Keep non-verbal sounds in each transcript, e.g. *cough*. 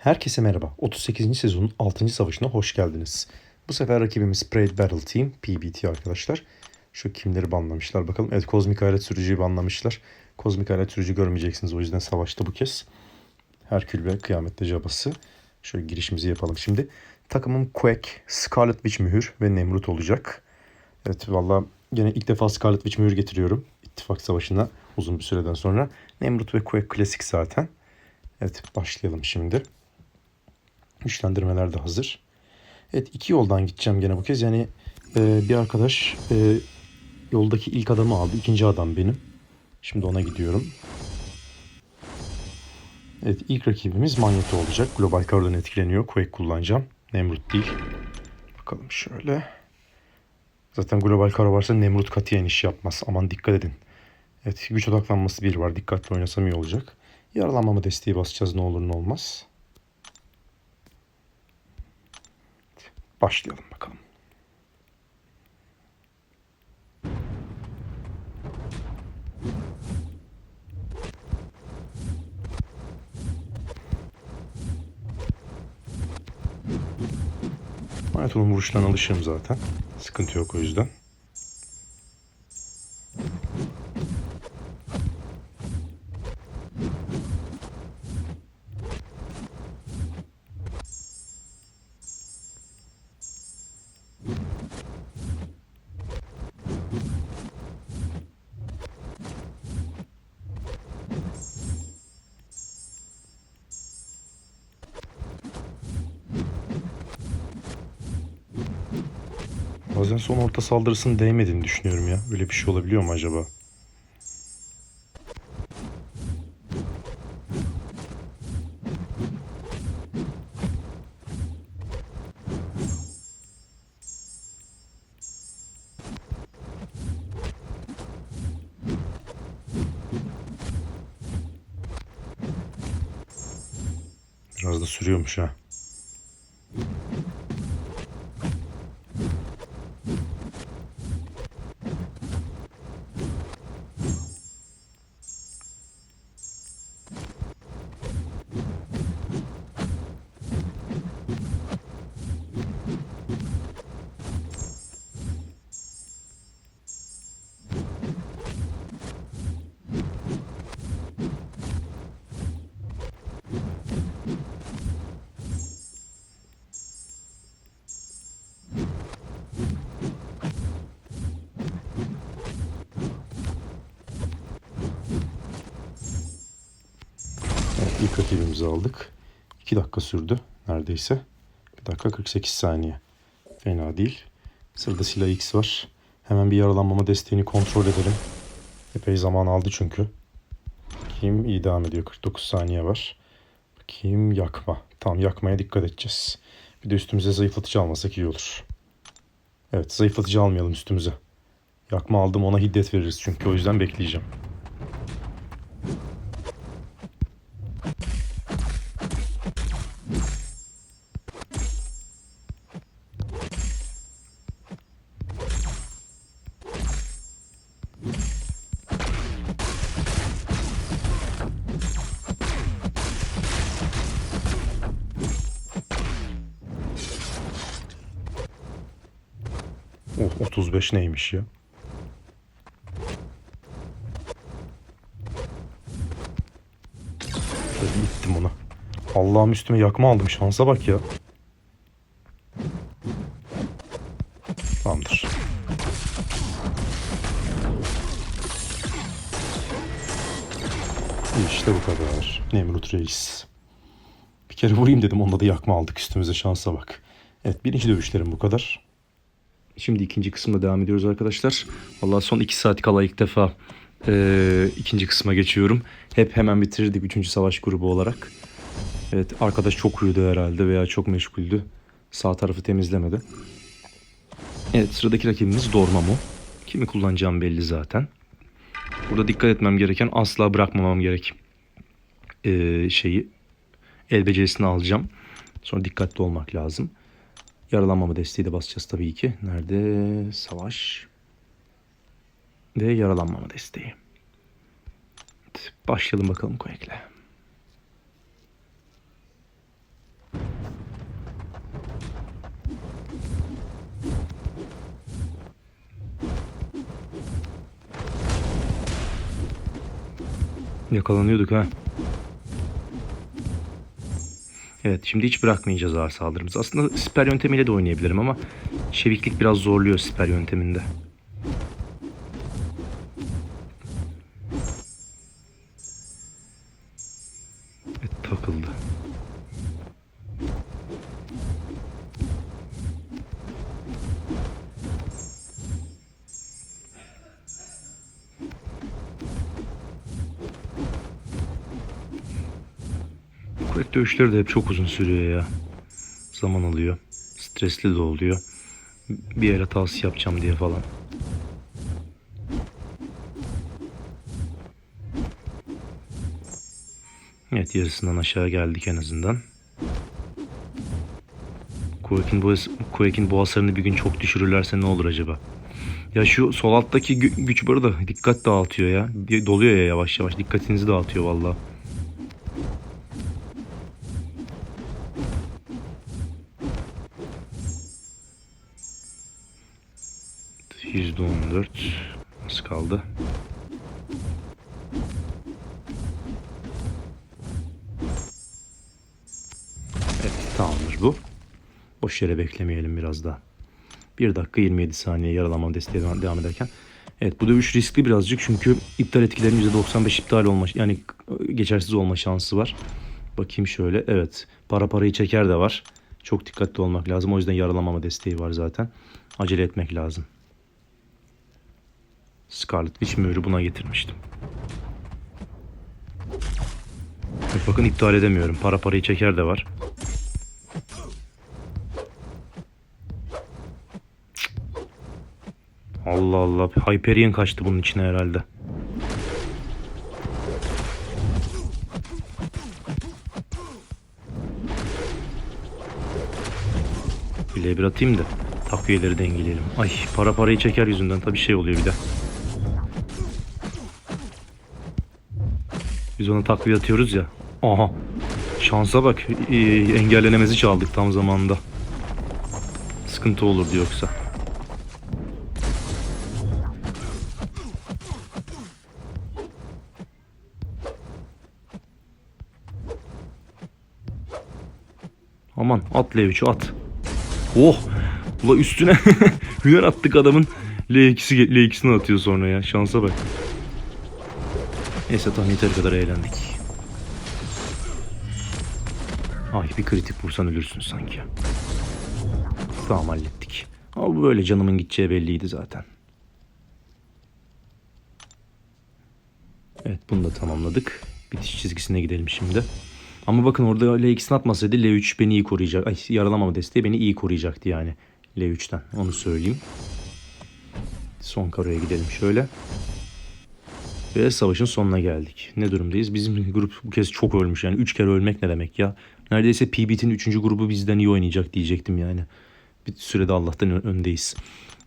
Herkese merhaba. 38. sezonun 6. savaşına hoş geldiniz. Bu sefer rakibimiz Parade Battle Team, PBT arkadaşlar. Şu kimleri banlamışlar bakalım. Evet Kozmik Alet Sürücü'yü banlamışlar. Kozmik Alet Sürücü görmeyeceksiniz o yüzden savaşta bu kez. Herkül ve Kıyametli Cabası. Şöyle girişimizi yapalım şimdi. Takımım Quake, Scarlet Witch mühür ve Nemrut olacak. Evet valla gene ilk defa Scarlet Witch mühür getiriyorum. İttifak Savaşı'na uzun bir süreden sonra. Nemrut ve Quake klasik zaten. Evet başlayalım şimdi. Güçlendirmeler de hazır. Evet iki yoldan gideceğim gene bu kez. Yani e, bir arkadaş e, yoldaki ilk adamı aldı. İkinci adam benim. Şimdi ona gidiyorum. Evet ilk rakibimiz Magneto olacak. Global Kardan etkileniyor. Quake kullanacağım. Nemrut değil. Bakalım şöyle. Zaten global karo varsa Nemrut katiyen iş yapmaz. Aman dikkat edin. Evet güç odaklanması bir var. Dikkatli oynasam iyi olacak. Yaralanmama desteği basacağız ne olur ne olmaz. Başlayalım bakalım. Magneto'nun vuruşlarına alışığım zaten. Sıkıntı yok o yüzden. Bazen son orta saldırısının değmediğini düşünüyorum ya. Öyle bir şey olabiliyor mu acaba? Biraz da sürüyormuş ha. Rakibimizi aldık. 2 dakika sürdü neredeyse. 1 dakika 48 saniye. Fena değil. Sırada silah X var. Hemen bir yaralanmama desteğini kontrol edelim. Epey zaman aldı çünkü. Bakayım iyi devam ediyor. 49 saniye var. Bakayım yakma. Tamam yakmaya dikkat edeceğiz. Bir de üstümüze zayıflatıcı almasak iyi olur. Evet zayıflatıcı almayalım üstümüze. Yakma aldım ona hiddet veririz çünkü o yüzden bekleyeceğim. 35 neymiş ya? Şöyle ittim onu. Allah'ım üstüme yakma aldım. Şansa bak ya. Tamamdır. İşte bu kadar. Nemrut Reis. Bir kere vurayım dedim. Onda da yakma aldık üstümüze. Şansa bak. Evet birinci dövüşlerim bu kadar. Şimdi ikinci kısımda devam ediyoruz arkadaşlar. Vallahi son iki saat kala ilk defa e, ikinci kısma geçiyorum. Hep hemen bitirdik üçüncü savaş grubu olarak. Evet arkadaş çok uyudu herhalde veya çok meşguldü. Sağ tarafı temizlemedi. Evet sıradaki rakibimiz Dormammu. Kimi kullanacağım belli zaten. Burada dikkat etmem gereken asla bırakmamam gerek e, şeyi. El becerisini alacağım. Sonra dikkatli olmak lazım. Yaralanmama desteği de basacağız tabii ki. Nerede? Savaş. Ve yaralanmama desteği. Evet, başlayalım bakalım Quake'le. Yakalanıyorduk ha. Evet şimdi hiç bırakmayacağız ağır saldırımızı. Aslında siper yöntemiyle de oynayabilirim ama çeviklik biraz zorluyor siper yönteminde. Kuvvet dövüşleri de hep çok uzun sürüyor ya. Zaman alıyor. Stresli de oluyor. Bir yere tavsiye yapacağım diye falan. Evet yarısından aşağı geldik en azından. Quake'in bu, Quake'in bu hasarını bir gün çok düşürürlerse ne olur acaba? Ya şu sol alttaki gü- güç barı da dikkat dağıtıyor ya. Doluyor ya yavaş yavaş. Dikkatinizi dağıtıyor vallahi. Yüzde on dört. Az kaldı. Evet tamamdır bu. Boş yere beklemeyelim biraz daha. 1 dakika 27 saniye yaralama desteğe devam- devam ederken. Evet bu dövüş riskli birazcık çünkü iptal etkilerinin %95 iptal olma yani geçersiz olma şansı var. Bakayım şöyle evet para parayı çeker de var. Çok dikkatli olmak lazım o yüzden yaralamama desteği var zaten. Acele etmek lazım. Scarlet Witch mührü buna getirmiştim. Evet, bakın iptal edemiyorum. Para parayı çeker de var. Allah Allah. Hyperion kaçtı bunun içine herhalde. Bir atayım da takviyeleri dengeleyelim. Ay para parayı çeker yüzünden tabii şey oluyor bir de. Biz ona takviye atıyoruz ya. Aha. Şansa bak. Ee, engellenemezi çaldık tam zamanında. Sıkıntı olurdu yoksa. Aman at L3'ü at. Oh! Ula üstüne *laughs* hüner attık adamın. L2'si L2'sini atıyor sonra ya. Şansa bak. Neyse tam yeteri kadar eğlendik. Ay bir kritik vursan ölürsün sanki. Tamam hallettik. Ama bu böyle canımın gideceği belliydi zaten. Evet bunu da tamamladık. Bitiş çizgisine gidelim şimdi. Ama bakın orada L2'sini atmasaydı L3 beni iyi koruyacak. Ay yaralamama desteği beni iyi koruyacaktı yani. L3'ten onu söyleyeyim. Son karoya gidelim şöyle. Ve savaşın sonuna geldik. Ne durumdayız? Bizim grup bu kez çok ölmüş. Yani 3 kere ölmek ne demek ya? Neredeyse PBT'nin 3. grubu bizden iyi oynayacak diyecektim yani. Bir sürede Allah'tan ön- öndeyiz.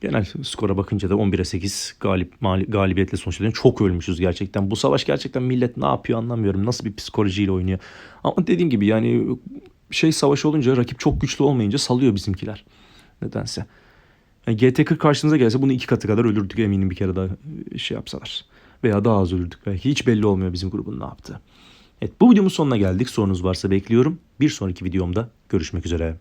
Genel skora bakınca da 11'e 8 galip, mali- galibiyetle sonuçlanıyor. Çok ölmüşüz gerçekten. Bu savaş gerçekten millet ne yapıyor anlamıyorum. Nasıl bir psikolojiyle oynuyor. Ama dediğim gibi yani şey savaş olunca rakip çok güçlü olmayınca salıyor bizimkiler. Nedense. Yani GT40 karşımıza gelse bunu iki katı kadar ölürdük eminim bir kere daha şey yapsalar. Veya daha az ölürdük belki. Hiç belli olmuyor bizim grubun ne yaptığı. Evet bu videomun sonuna geldik. Sorunuz varsa bekliyorum. Bir sonraki videomda görüşmek üzere.